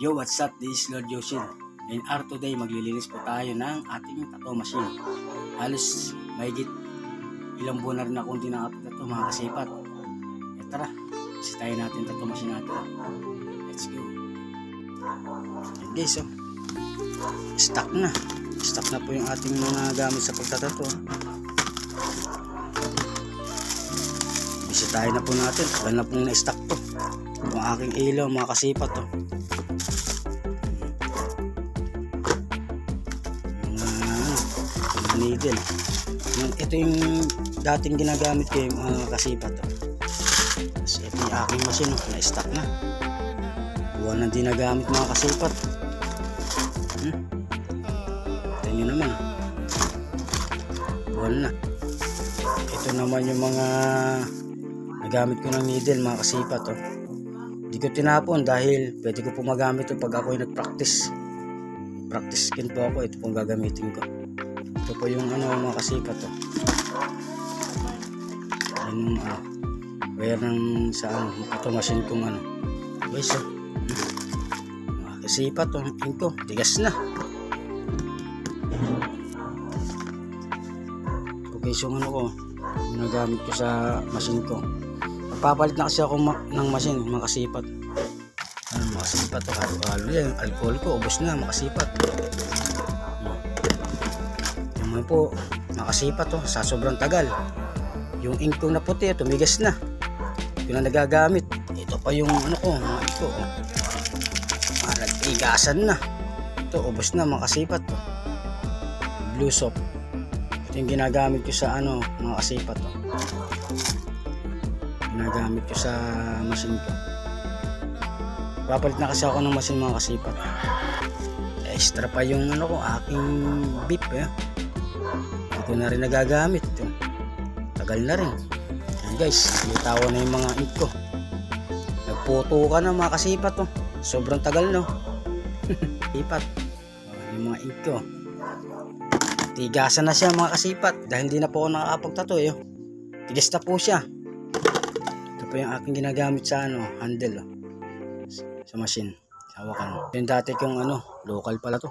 Yo, what's up? This is Lord Yosin. In R today, maglilinis po tayo ng ating tattoo machine. Halos mahigit ilang buwan na rin akong hindi nakapag-tattoo mga kasipat. E tara, bisitahin natin tattoo machine natin. Let's go. Guys, oh. Stock na. Stock na po yung ating mga gamit sa pagtatato. Bisitahin na po natin. Tagal na pong na-stock to. Yung aking ilaw, mga kasipat to. Yung needle. Ito yung dating ginagamit ko yung mga kasipat to. Tapos ito yung aking machine, oh, na-stock na. Buwan na din nagamit mga kasipat. Hmm. Ito nyo naman. Buwan na. Ito naman yung mga nagamit ko ng needle mga kasipat oh. Hindi ko tinapon dahil pwede ko po magamit ito pag ako nag-practice. Practice skin po ako, ito pong gagamitin ko. Po yung ano mga kasipat oh. Yan yung ano, wire ng sa ito machine kong ano. Guys oh. Mga kasipat oh, yun ko, tigas na. Okay, so ano ko, ginagamit ko sa machine ko. Magpapalit na kasi ako ma- ng machine, makasipat. Ano, makasipat o halo-halo yan. Alcohol ko, ubos na, makasipat. Po, makasipat to, sa sobrang tagal. Yung ink ko na puti, tumigas na. Yun ang nagagamit. Ito pa yung ano ko, ito. Oh. Ah, nag-igasan na. Ito, ubos na, makasipat to. Blue soap. Ito yung ginagamit ko sa ano, mga kasipat to. Ginagamit ko sa machine ko. Papalit na kasi ako ng machine mga kasipat. Extra pa yung ano ko, aking beep eh. Hindi ko na rin nagagamit. Tagal na rin. Yan guys, litawa na yung mga ink ko. Nagputo ka na mga kasipat to. Sobrang tagal no. Sipat. Oh, yung mga ink ko. Tigasan na siya mga kasipat dahil hindi na po ako nakakapagtato eh. oh. Tigas na po siya. Ito po yung aking ginagamit sa ano, handle oh. Sa machine. Hawakan. Yung dati kong ano, local pala to.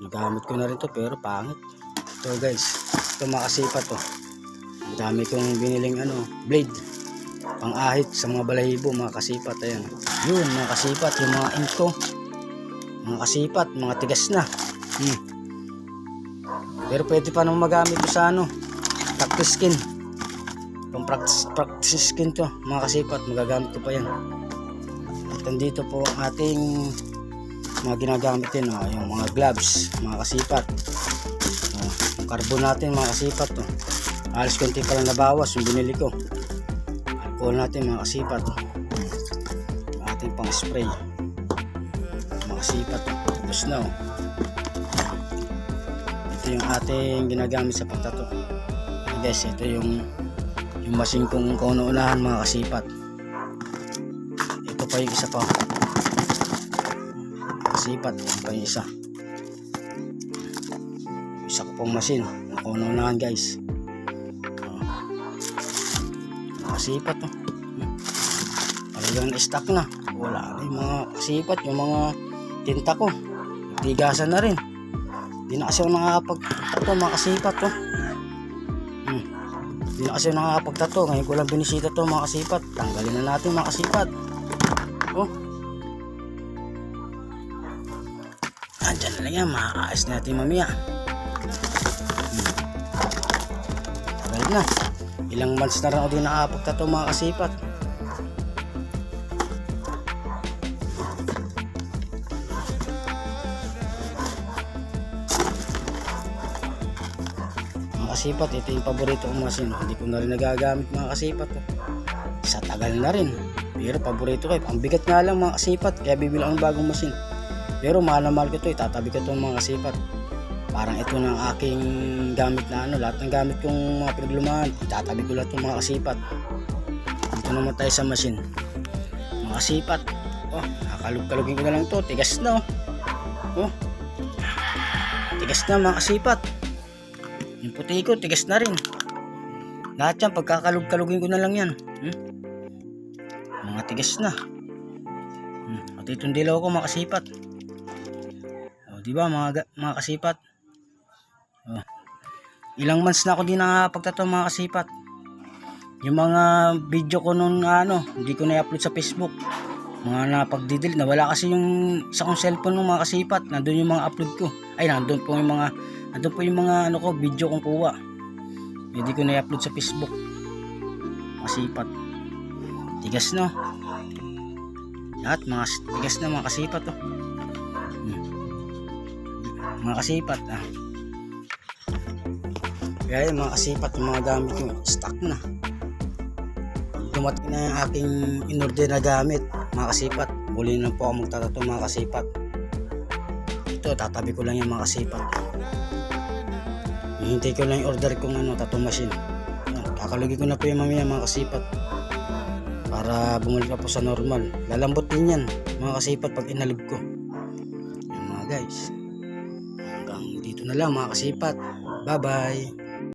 Nagamit ko na rin to pero pangit. Ito guys, ito mga kasipat to. Ang dami kong biniling ano, blade. Pang-ahit sa mga balahibo mga kasipat. Ayan. Yun mga kasipat, yung mga ink ko. Mga kasipat, mga tigas na. Hmm. Pero pwede pa naman magamit ko sa ano, practice skin. Pang practice, practice skin to, mga kasipat, magagamit ko pa yan. At nandito po ang ating mga ginagamit din, oh, yung mga gloves, mga kasipat. Oh, yung carbon natin, mga kasipat. Oh. Alas konti pa lang nabawas yung binili ko. Alcohol natin, mga kasipat. Yung ating pang spray. Mga kasipat. Tapos na, oh ito yung ating ginagamit sa pagtato Ayan guys ito yung yung machine kong kaunuunahan mga kasipat ito pa yung isa pa kasipat ito pa yung isa isa ko pong machine ang kaunuunahan guys Oh. kasipat to talagang stock na wala na yung mga kasipat yung mga tinta ko tigasan na rin Di na kasi ako nakakapagtato mga kasipat to. Hmm. Di na kasi ako nakakapagtato. Ngayon ko lang binisita to mga kasipat. Tanggalin na natin mga kasipat. Oh. Andyan na lang yan. Makakaayos natin mamaya. Tagal na. Ilang months na rin ako di nakakapagtato mga kasipat. mga kasipat ito yung paborito kong machine hindi ko na rin nagagamit mga kasipat sa tagal na rin pero paborito ko eh. ang bigat nga lang mga kasipat kaya bibili ako ng bagong machine pero mahal na mahal ko ito itatabi ko itong mga kasipat parang ito ng aking gamit na ano lahat ng gamit kong mga pinaglumaan itatabi ko lahat itong mga kasipat dito naman tayo sa machine mga kasipat oh nakakalug-kalugin ko na lang to tigas na oh, oh. tigas na mga kasipat yung puti ko, tigas na rin. Lahat yan, pagkakalug-kalugin ko na lang yan. Hmm? Mga tigas na. Hmm. At itong dilaw ko makasipat. O, di ba mga, ga- mga kasipat? O. Ilang months na ako din nakapagtato mga kasipat. Yung mga video ko nung ano, hindi ko na-upload sa Facebook. Mga napagdidelete na wala kasi yung sa kong cellphone ng mga kasipat. Nandun yung mga upload ko. Ay, nandun po yung mga nandun po yung mga ano ko, video kong kuha. Hindi ko na-upload sa Facebook. Kasipat. Tigas no. Lahat mga tigas na mga kasipat oh. Hmm. Mga kasipat ah. Kaya yung mga kasipat yung mga gamit ko stock na. Dumating na yung aking inorder na gamit mga kasipat. Muli na po ako magtatato mga kasipat. Ito tatabi ko lang yung mga kasipat. Hihintay ko lang yung order kong ano, tattoo machine. Yan, Kakalugin ko na po yung mamaya mga kasipat para bumalik na po sa normal. Lalambot din yan, mga kasipat pag inalog ko. Yan mga guys. Hanggang dito na lang mga kasipat. Bye-bye.